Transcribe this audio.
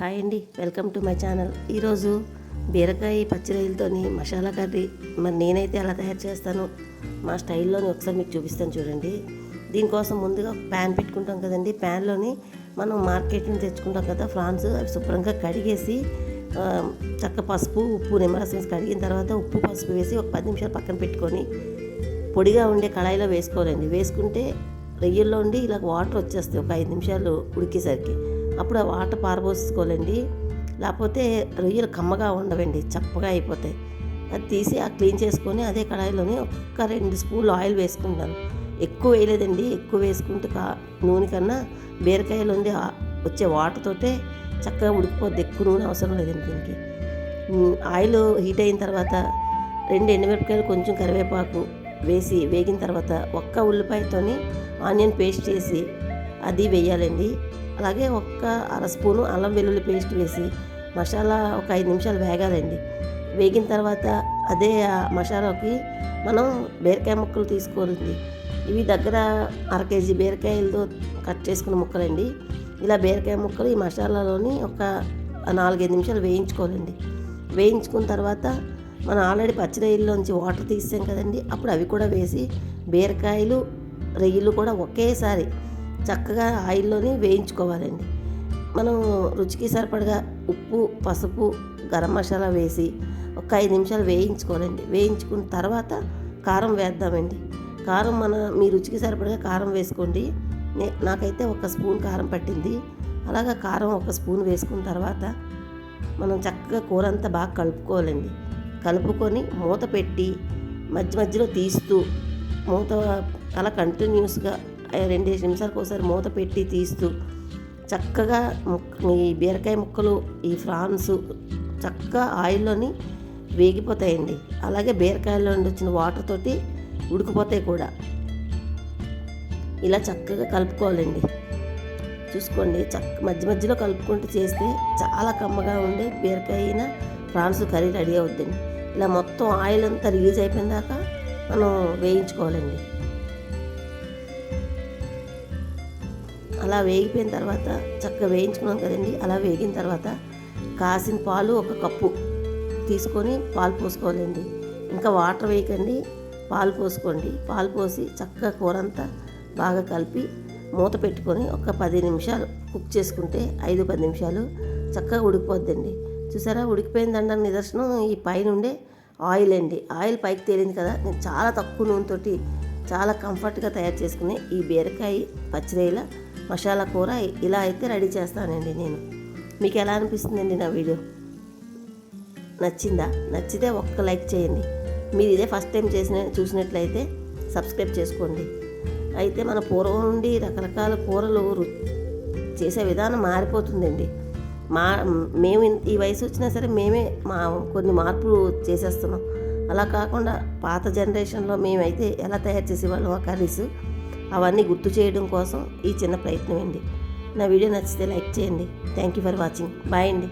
Hi అండి welcome to my channel. ఈరోజు బీరకాయ పచ్చిరొయ్యలతోని మసాలా కర్రీ. మరి నేనైతే ఎలా తయారు చేస్తాను మా స్టైల్లోని ఒకసారి మీకు చూపిస్తాను చూడండి. దీనికోసం ముందుగా ప్యాన్ పెట్టుకుంటాం కదండి. ప్యాన్లోని మనం మార్కెట్ నుంచి తెచ్చుకుంటాం కదా ఫ్రాన్స్. అవి శుభ్రంగా కడిగేసి చక్క పసుపు ఉప్పు నిమ్మరసం వేసి కడిగిన తర్వాత ఉప్పు పసుపు వేసి ఒక పది నిమిషాలు పక్కన పెట్టుకొని పొడిగా ఉండే కళాయిలో వేసుకోవాలండి. వేసుకుంటే రొయ్యల్లో ఉండి ఇలా వాటర్ వచ్చేస్తాయి. ఒక ఐదు నిమిషాలు ఉడికేసరికి. అప్పుడు ఆ వాటర్ పారబోసుకోవాలండి. లేకపోతే రొయ్యలు కమ్మగా ఉండవండి చప్పగా అయిపోతాయి. అది తీసి ఆ క్లీన్ చేసుకొని అదే కడాయిలోని ఒక్క రెండు స్పూన్లు ఆయిల్ వేసుకుంటాను. ఎక్కువ వేయలేదండి ఎక్కువ వేసుకుంటే కా నూనె కన్నా బీరకాయలు ఉంది వచ్చే వాటర్ తోటే చక్కగా ఉడికిపోద్ది ఎక్కువ నూనె అవసరం లేదండి దీనికి. ఆయిల్ హీట్ అయిన తర్వాత రెండు ఎండుమిరపకాయలు కొంచెం కరివేపాకు వేసి వేగిన తర్వాత ఒక్క ఉల్లిపాయతోని ఆనియన్ పేస్ట్ చేసి అది వేయాలండి. అలాగే ఒక్క అర స్పూను అల్లం వెల్లుల్లి పేస్ట్ వేసి మసాలా ఒక ఐదు నిమిషాలు వేగాలండి. వేగిన తర్వాత అదే మసాలాకి మనం బీరకాయ ముక్కలు తీసుకోవాలండి. ఇవి దగ్గర అర కేజీ బీరకాయలతో కట్ చేసుకున్న ముక్కలండి. ఇలా బీరకాయ ముక్కలు ఈ మసాలాలోని ఒక నాలుగైదు నిమిషాలు వేయించుకోవాలండి. వేయించుకున్న తర్వాత మనం ఆల్రెడీ పచ్చిరొయ్యల్లోంచి వాటర్ తీసాం కదండి. అప్పుడు అవి కూడా వేసి బీరకాయలు రొయ్యలు కూడా ఒకేసారి చక్కగా ఆయిల్లోనే వేయించుకోవాలండి. మనం రుచికి సరిపడగా ఉప్పు పసుపు గరం మసాలా వేసి ఒక ఐదు నిమిషాలు వేయించుకోవాలండి. వేయించుకున్న తర్వాత కారం వేద్దామండి. కారం మన మీ రుచికి సరిపడగా కారం వేసుకోండి. నే- నాకైతే ఒక స్పూన్ కారం పట్టింది. అలాగా కారం ఒక స్పూన్ వేసుకున్న తర్వాత మనం చక్కగా కూర అంతా బాగా కలుపుకోవాలండి. కలుపుకొని మూత పెట్టి మధ్య మధ్యలో తీస్తూ మూత అలా కంటిన్యూస్గా రెండు నిమిషాలకు ఒకసారి మూత పెట్టి తీస్తూ చక్కగా ముక్- ఈ బీరకాయ ముక్కలు ఈ ఫ్రాన్స్ చక్కగా ఆయిల్లోని వేగిపోతాయండి. అలాగే బీరకాయలో నుండి వచ్చిన వాటర్ తోటి ఉడికిపోతాయి కూడా. ఇలా చక్కగా కలుపుకోవాలండి. చూసుకోండి చక్క మధ్య మధ్యలో కలుపుకుంటూ చేస్తే చాలా కమ్మగా ఉండే బీరకాయ అయినా ప్రాన్స్ కర్రీ రెడీ అవుద్దండి. ఇలా మొత్తం ఆయిల్ అంతా రిలీజ్ అయిపోయిన దాకా మనం వేయించుకోవాలండి. అలా వేగిపోయిన తర్వాత చక్కగా వేయించుకున్నాం కదండి. అలా వేగిన తర్వాత కాసిన పాలు ఒక కప్పు తీసుకొని పాలు పోసుకోవాలండి. ఇంకా వాటర్ వేయకండి పాలు పోసుకోండి. పాలు పోసి చక్కగా కూర అంతా బాగా కలిపి మూత పెట్టుకొని ఒక పది నిమిషాలు కుక్ చేసుకుంటే ఐదు పది నిమిషాలు చక్కగా ఉడికిపోద్దండి. చూసారా? ఉడికిపోయిందండి నిదర్శనం ఈ పైన ఉండే ఆయిల్ అండి. ఆయిల్ పైకి తేలింది కదా? నేను చాలా తక్కువ నూనెతోటి చాలా కంఫర్ట్గా తయారు చేసుకునే ఈ బీరకాయ పచ్చిరొయ్యల మసాలా కూర ఇలా అయితే రెడీ చేస్తానండి నేను. మీకు ఎలా అనిపిస్తుందండి నా వీడియో? నచ్చిందా? నచ్చితే ఒక్క లైక్ చేయండి. మీరు ఇదే ఫస్ట్ టైం చేసిన చూసినట్లయితే సబ్స్క్రైబ్ చేసుకోండి. అయితే మన పూర్వం నుండి రకరకాల కూరలు చేసే విధానం మారిపోతుందండి. మా మేము ఈ వయసు వచ్చినా సరే మేమే మా కొన్ని మార్పులు చేసేస్తున్నాం. అలా కాకుండా పాత జనరేషన్లో మేమైతే ఎలా తయారు చేసేవాళ్ళం ఆ కర్రీస్? అవన్నీ గుర్తు చేయడం కోసం ఈ చిన్న ప్రయత్నం అండి. నా వీడియో నచ్చితే లైక్ చేయండి. Thank you for watching bye అండి.